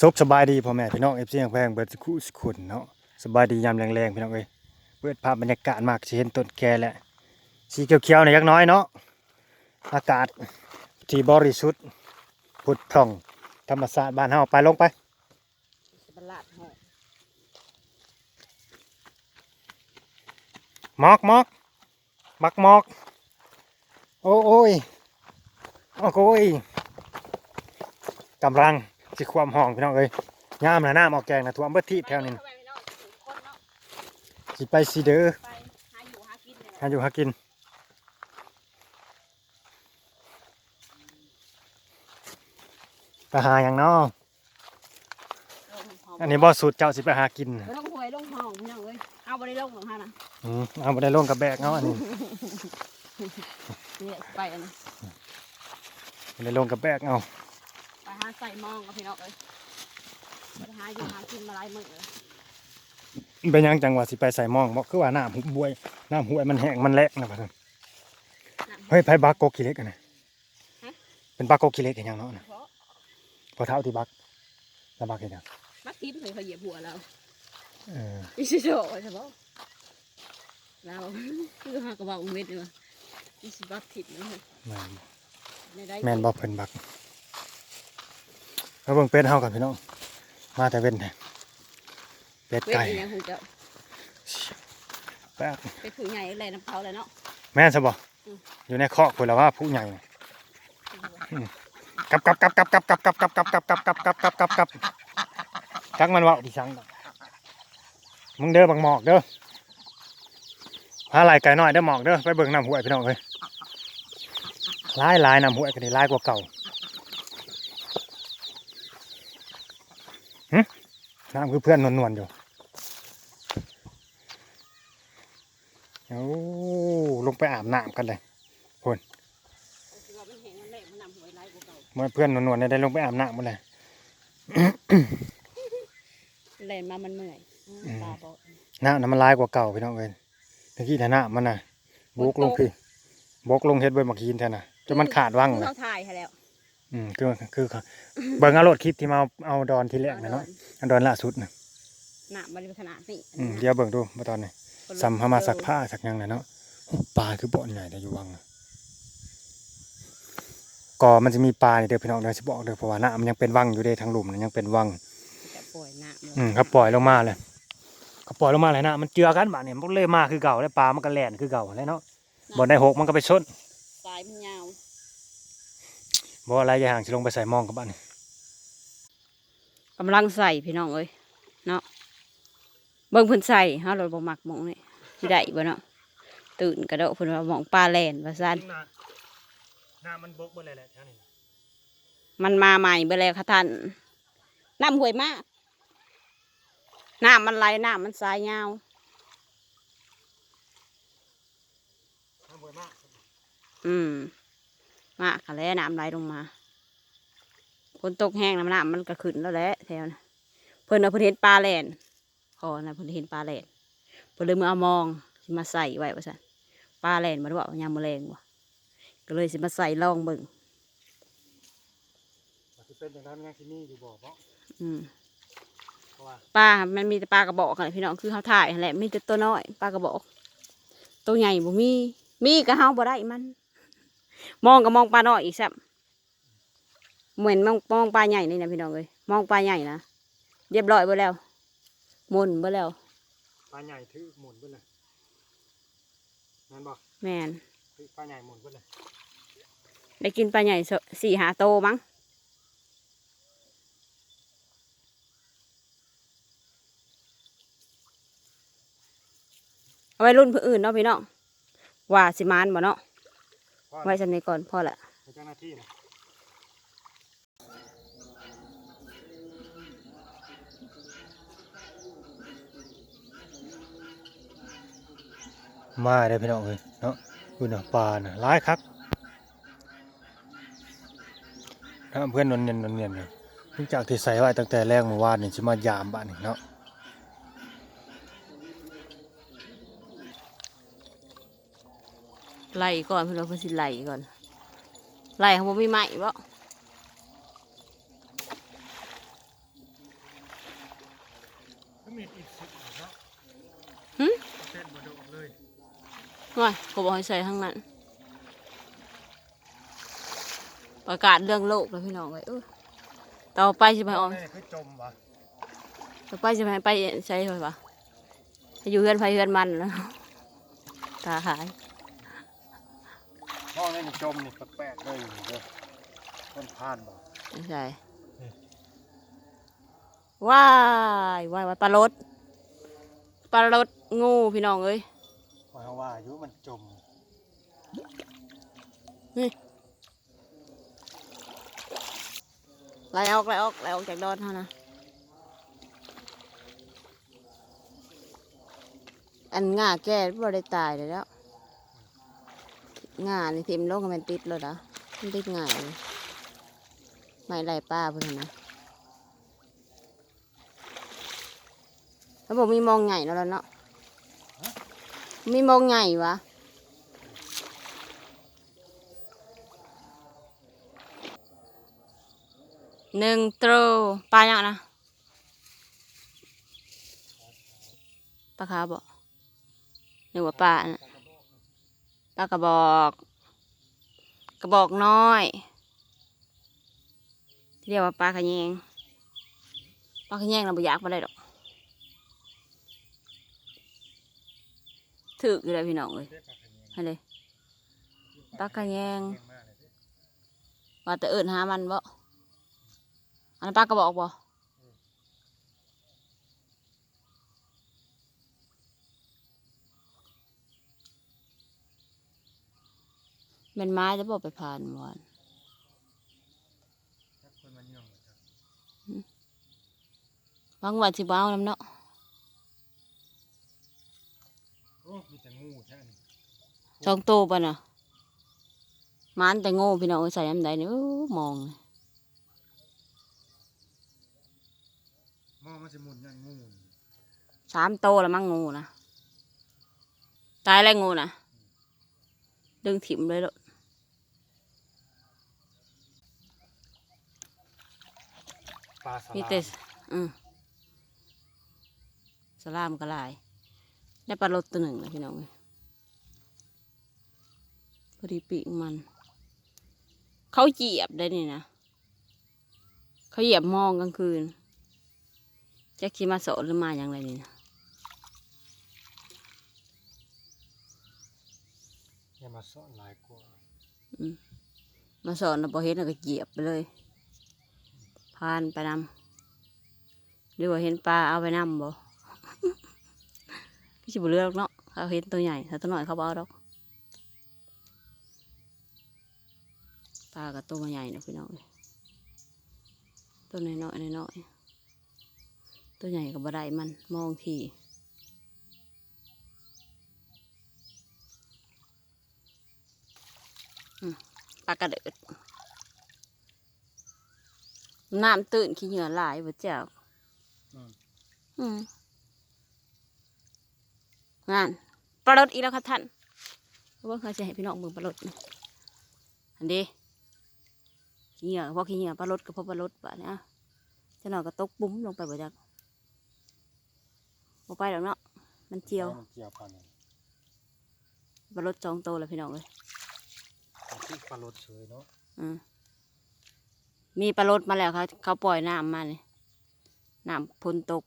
ซบสบายดีพ่อแม่พี่น้องเอฟซีแพงเบิดสกุสกุนเนาะสบายดียามแรงๆพี่น้องเอ้ยเปิดภาพบรรยากาศมากเห็นต้นแกแหละสีเขียวๆหน่อยยักน้อยเนาะอากาศที่บริสุทธิ์พุทธพ่อง ธรรมศาสตร์บ้านเฮาไปลงไปมอกมอกมักมอก โอ้โอ้ยโอ้ยกำลัง สิความห้องพี่น้องเอ้ยยามนะน้ำออกแกงนะท่วมเบิดที่แถวนี้น่ะไปพี่น้องถึงคนเนาะสิไปสิเด้อไปหาอยู่หากินเนี่ยหาอยู่หากินไปหาอย่างเนาะลงหอมอันนี้บ่สูตรเจ้าสิไปหากินไปลงหวยลงห้องพี่น้องเอ้ยเอาไปได้ลงของฮะนะอืมเอาบ่ได้ลงกับแบกเนาะอันนี้นี่แหละไปอันนี้ บ่ได้ลงกับแบกเอาไป หาใส่หมองกับพี่น้องเอ้ยไปหาอยู่หากินมาหลายมื้อเลยเป็นหยังจังหวะสิไปใส่หมองบ่คือว่าน้ำหุบวยน้ำห้วยมันแห้งมันแลกนะพ่อท่านน้ำเฮ้ยไผบักโกกิเล็กกันนะฮะเป็นบักโกกิเล็กเห็นหยังเนาะน่ะเพราะพอเท้าที่บักแล้วบักเห็นหยังบักทิพย์เคยเขาเหยียบหัวเราเอออิชิโร่ใช่ปะเราคือหากระบอกเม็ดเลยว่ะอิชิบักทิพย์นะแม่นในได้แม่นบ่เพิ่นบัก มาเบิ่งเป็ดเฮากันพี่น้อง มาแต่เว้นแท้เป็ดเวทไก่อีกอย่างคงจะแป๊บเป็นผู้ใหญ่อะไรน้ำเขาเลยเนาะ แม่นซะบ่อืม อยู่ในคอกพุ่นแล้วว่าผู้ใหญ่น่ะกับกับกับกับกับกับกับกับกับกับกับกับกับกับกับจักมันเว้าดิสังดอกมึงเด้อบังหมอกเด้อพาไหลไก่น้อยเด้อหมอกเด้อไปเบิ่งน้ำห้วยพี่น้องเอ้ยหลายหลายน้ำห้วยกันนี่หลายกว่าเก่า น้ำคือเพื่อนนวลๆอยู่โอ้ลงไปอาบน้ำกันเลยคือว่ามันแห้งมันแหลกมันนำหวยไล่กว่าเก่าเมื่อเพื่อนนวลๆเนี่ยได้ลงไปอาบน้ำหมดเลยแล่นมามันเมื่อยอืมตาบอดน้ำน้ำมันลายกว่าเก่าพี่น้องเอ้ยตะกี้น่ะน้ำมันน่ะบกลงพี่บกลงเฮ็ดเบิ่มักยีนแท้น่ะจนมันขาดว่างเลยเขาถ่ายให้แล้ว อืมคือคือคือเบิ่งเอาโหลดคลิปที่มาเอาเอาดอนที่แรกนะเนาะอันดอนล่าสุดน่ะหน้าบริพัฒนานี่อืมเดี๋ยวเบิ่งดูมาตอนนี้สัมภามาสักผ้าสักหยังน่ะเนาะโอ้ปลาคือบ่อนใหญ่แต่อยู่วังน่ะก็มันจะมีปลานี่เด้อพี่น้องเด้อสิบอกเด้อเพราะว่าน้ำมันยังเป็นวังอยู่เด้ทางหลุมน่ะยังเป็นวังจะปล่อยหน้าอืมครับปล่อยลงมาเลยเขาปล่อยลงมาเลยนะมันเจือกันบ้าเนี่ยมันเลยมาคือเก่าแล้วปลามันก็แล่นคือเก่าแล้วเนาะบ่ได้หกมันก็ไปชนสายมันยาว บ่อะไรอย่าห่างสิลงไปใส่หมองกับบ้านนี่กำลังใส่พี่น้องเอ้ยเนาะเบิ่งเพิ่นใส่ฮะเราบ่มักหมองนี่สิได้บ่เนาะตื่นกระโดดเพิ่นว่าหมองปลาแล่นว่าซั่นน้ำมันบกบ่เลยแหละท่านี่มันมาใหม่เบ่แล้วค่ะท่านน้ำห่วยมากน้ำมันไหลน้ำมันสายยาวน้ำบ่มากอืม มากค่ะแล้วน้ำไหลลงมาฝนตกแห้งน้ำน้ำมันก็ขึ้นแล้วแหละแถวนะเพิ่นเอาเพิ่นเห็นปลาแล่นพอนะเพิ่นเห็นปลาแล่นเพิ่นเลยมือเอามองสิมาใส่ไว้ว่าซั่นปลาแล่นมาด้วยว่ายามมะแรงว่ะก็เลยสิมาใส่ลองเบิ่งสิเป็นจังได๋มันยังสิมีอยู่บ่เพราะอืมเพราะว่าปลา มันมีแต่ปลากระบอกกันพี่น้อง คือเขาถ่ายนั่นแหละ มีแต่ตัวน้อย ปลากระบอก ตัวใหญ่บ่มี มีก็เฮาบ่ได้มัน มองก็มองปลาน้อยอีกซ้ำเหมือนมองมองปลาใหญ่นี่นะพี่น้องเอ้ยมองปลาใหญ่นะเรียบร้อยเบ่แล้วหมุนเบ่แล้วปลาใหญ่ถือหมุนเบิดเลยนั่นบ่แม่นถือปลาใหญ่หมุนเบิดเลยได้กินปลาใหญ่สสี่หาโตมั้งเอาไว้รุ่นผู้อื่นเนาะพี่น้องว่าสิมานบ่เนาะเพราะ ไว้สำนี้ก่อนพอละเจ้าหน้าที่นะมาได้อพี่น้องเอ้ยเนาะดูน่ะปลาน่ะหลายคักถ้าเพื่อนนนเนียนนนเนียนเนี่ยหลังจากที่ใส่ไว้ตั้งแต่แรกเมื่อวานนี่สิมายามบ้านนี่เนาะ ไล่ก่อนเพื่อนว่าเพื่อนสิไล่ก่อนไล่ของผมมีไหมบ่หึเส้นบ่โดดเลยว่าเขาบอกให้ใส่ทั้งนั้น ประกาศเรื่องโลกแล้วพี่น้องเลยเออต่อไปจะไปออกนี่คือจมวะต่อไปจะไปไปใช้ไฟปะจะอยู่เฮือนไฟเฮือนมันแล้วตาหาย ห้องนี่จมนี่แปลกๆเลยนี่เด้อต้นพานบ่ไม่ใช่ว้ายว้ายว้ายปลาลดปลาลดงูพี่น้องเอ้ยหมายความว่าอายุมันจมไล่ออกไล่ออกไล่ออกจากดอนเท่านะอันง่าแก้บ่ได้ตายเลยแล้ว ง่านี่ทิมลกมันติดแล้วนะมันติดง่ายไม่ไล่ป้าเพื่อนนะแล้วบอกมีมองใหญ่แล้วล่ะเนาะมีมองใหญ่วะหนึ่งตรูปลาอย่างนะปลาคาบอกหรือว่าปลานะ ปลากระบอก กระบอกน้อย เรียกว่าปลาขะแยงปลาขะแยงเราไม่อยากมาได้ดอกถืออยู่เลยพี่น้องเลยให้เลยปลาขะแยงเก่งมากเยเด้อว่าแต่เอิญหามันบ่อันนั้นปลากระบอกบ่ มันไม้จะบอกไปผ่านหมอนถ้าคนมันย่องก็จะบางวันสิบ้าวน้ำเนาะโอ้มีแต่งูแท้นี่สองโตวปะน่ะมันแต่โง่พี่น้องเอ้ยใส่น้ำใดนี่อู้มองมองมันจะหมุนอย่างงูนี่สามโตวแล้วมั้งงูนะตายแล้วงูนะดึงถิ่มเลยลูก ปลาสลามมีแต่อืมสลามก็หลาย ได้ปลาลดตัวหนึ่งนะพี่น้องเอ้ยพอดีปีกมัน เขาเหยียบได้นี่นะ เขาเหยียบมองกลางคืนแจ็คขี่มาโสดหรือมาอย่างไรนี่นะอย่ามาซ่อนหลายกว่ามาสอนเราพอเห็นเราก็เหยียบไปเลย พานไปนำหรือว่าเห็นปลาเอาไปนำบ่พี่ชิบุเลือกเนาะเขาเห็นตัวใหญ่ถ้าตัวน้อยเขาบ่เอาดอกปลากับตัวมันใหญ่นะพี่น้องเอ้ยตัวน้อยน้อยน้อยตัวใหญ่กับบ่ได้มันมองทีปลากระเดิด น้ำตื่นขี้เหงื่อหลายบ่เจ้าอืมอืมงานปลาลดอีกแล้วครับท่านเพราะว่าเขาจะให้พี่น้องเมืองปลาลดนี่อันเดีขี้เหงื่อพอขี้เหงื่อปลาลดก็พอปลาลดป่ะเนี่ยจะหน่อยก็ตกบุ้มลงไปบ่จักบ่ไปดอกเนาะมันเจียวมันเกี่ยวกันนี่ปลาลดจองโตแล้วพี่น้องเลยมันคือปลาลดเฉยเนาะอืม มีปลาลดมาแล้วเขาเขาปล่อยน้ำมาเนี่ยน้ำพ้นตก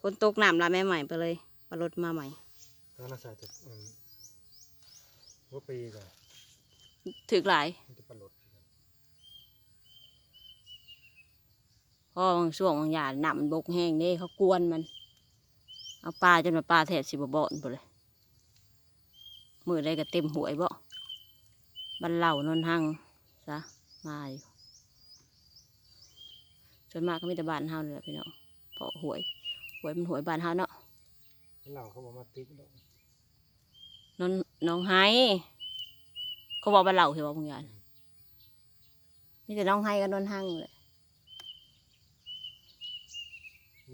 พ้นตกน้ำลาแม่ใหม่ไปเลยปลาลดมาใหม่แล้วเราใส่แต่อืมหัวปีก่อนถึกหลายมันจะปลาลดคือกันเพราะบางช่วงบางอย่างน้ำมันบกแห้งเด้เขากวนมัน เอาปลาจนมาปลาแทบสิบบ่อนไปเลยมือได้ก็เต็มหวยบ่บันเหล่านนหังซะมาอยู่ ส่วนมากก็มีแต่บ้านเฮานี่แหละพี่น้องเพราะหวยหวยมันหวยบ้านเฮาเนาะแล้วเราเขาบอกมาติ๊กดอกนนน้องไห้เขาบอกบ้านเหล่าเหรอว่าบางอย่างมีแต่น้องไห้กับนนหังเลย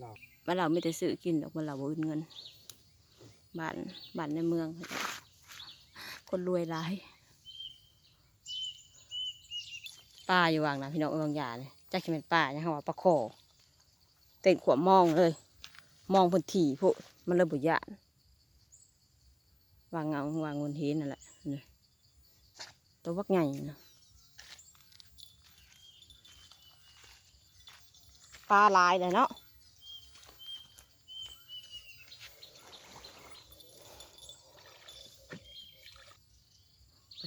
เราบ้านเราไม่ได้ซื้อกินดอกบ้านเราบ่อื่นเงินบ้านบ้านในเมือง คนรวยหลายป้าอยู่วางนะพี่น้องเอืองยาเนี่ย จักจะเป็นป้าเนี่ยเขาว่าปลาโคเต็งขวบมองเลย มองพื้นที่พวกมันเลยบุญยานวางเงาวางเงินเห็นนั่นแหละนี่ตัววักใหญ่นะปลาลายเลยเนาะ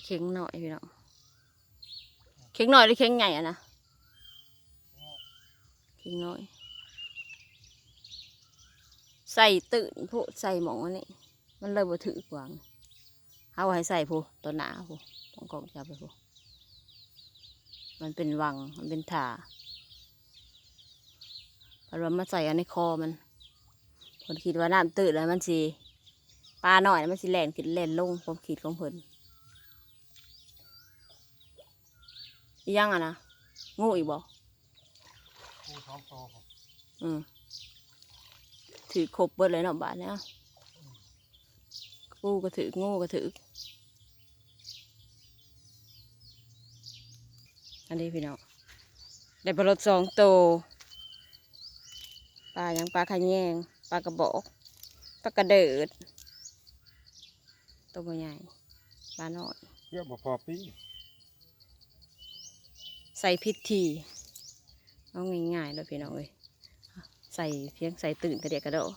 เค็งหน่อยพี่น้องเค็งหน่อยหรือเค็งใหญ่อะนะ เค็งน่อย ใส่ตื่นผู้ใส่หมองอันนี้มันเลยบ่ถือกวางเอาให้ใส่ผู้ตัวหนาผู้ต้องกองจับไปผู้มันเป็นวัง มันเป็นถาพราะว่ามาใส่อันในคอมันคนคิดว่าน้ำตื่นแล้วมันสิปลาหน่อยมันสิแหลนขึ้นแหลนลงความคิดของเพิ่นยังอะนะงูอีกบ่ผู้ท้ องโตอืมถือครบเบิดเลยเนาะบาทเนี่ยกูก็ถืองูก็ถือ อันนี้พี่น้องได้ปลาลดสองโตวปลายังปลาขะแยงปลากระบอกปลากระเดิด ตัวบ่ใหญ่ปลาน้อยเยอะบ่พอปิ้งใส่พิษที เอาง่ายๆเลยพี่น้องเอ้ยใส่เพียงใส่ตื่นกระเดียกกระโดด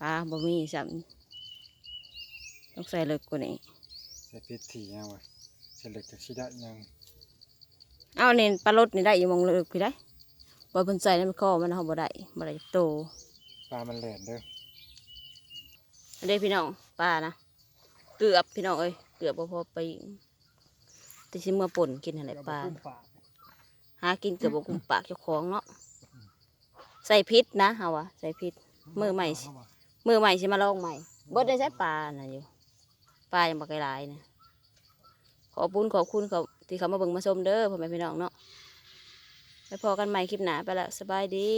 ปลาบ่มีสัมต้องใส่เลิกกว่านี้ใส่พิษถี่ยังวะเสล็กจากชิดะยังเอาเนี่ยปลารดนี่ได้อยู่หมองเลิกพี่ได้บ่เพิ่นใส่ในคอมันเอาบ่ได้บ่ได้โตปลามันแหลนเด้ออันนี้พี่น้องปลานะเกือบพี่น้องเอ้ยเกือบบ่พอไปแต่สิเมื่อป่นกินอะไรปลา หากินเกือบบ่กุมปากเจ้าของเนาะใส่พิษนะเฮาว่าใส่พิษมือใหม่สิมือใหม่สิมาลองใหม่เบิดได้ใช้ปลาน่ะอยู่ปลายังบ่ไกลหลายนะขอบคุญขอบคุณเขาที่เขามาเบิ่งมาชมเด้อพ่อแม่พี่น้องเนาะไปพอกันใหม่คลิปหน้าไปละสบายดี